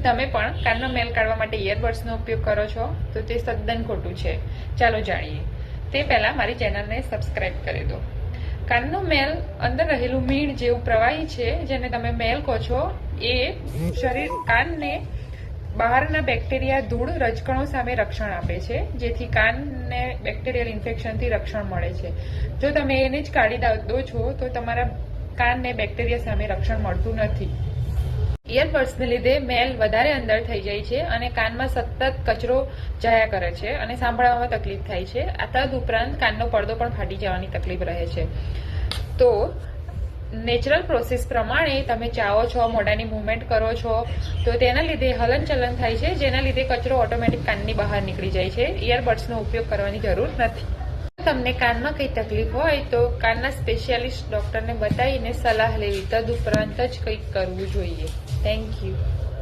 તમે પણ કાનનો મેલ કાઢવા માટે ઇયરબડ્સનો ઉપયોગ કરો છો, તો તે સદ્દન ખોટું છે. ચાલો જાણીએ. તે પહેલાં મારી ચેનલને સબસ્ક્રાઇબ કરી દો. કાનનો મેલ અંદર રહેલું મીણ જેવું પ્રવાહી છે, જેને તમે મેલ કહો છો, એ શરીર કાનને બહારના બેક્ટેરિયા ધૂળ રજકણો સામે રક્ષણ આપે છે, જેથી કાનને બેક્ટેરિયલ ઇન્ફેક્શનથી રક્ષણ મળે છે. જો તમે એને જ કાઢી દો છો, તો તમારા કાનને બેક્ટેરિયા સામે રક્ષણ મળતું નથી. ઇયરબડ્સને લીધે મેલ વધારે અંદર થઈ જાય છે અને કાનમાં સતત કચરો જાયા કરે છે અને સાંભળવામાં તકલીફ થાય છે. આ તદ ઉપરાંત કાનનો પડદો પણ ફાટી જવાની તકલીફ રહે છે. તો નેચરલ પ્રોસેસ પ્રમાણે તમે ચાવો છો, મોઢાની મૂવમેન્ટ કરો છો, તો તેના લીધે હલનચલન થાય છે, જેના લીધે કચરો ઓટોમેટિક કાનની બહાર નીકળી જાય છે. ઇયરબડ્સનો ઉપયોગ કરવાની જરૂર નથી. તમને કાનમાં કંઈ તકલીફ હોય, તો કાનના સ્પેશિયાલિસ્ટ ડોક્ટરને બતાવીને સલાહ લેવી. તદ ઉપરાંત જ કંઈક કરવું જોઈએ. Thank you.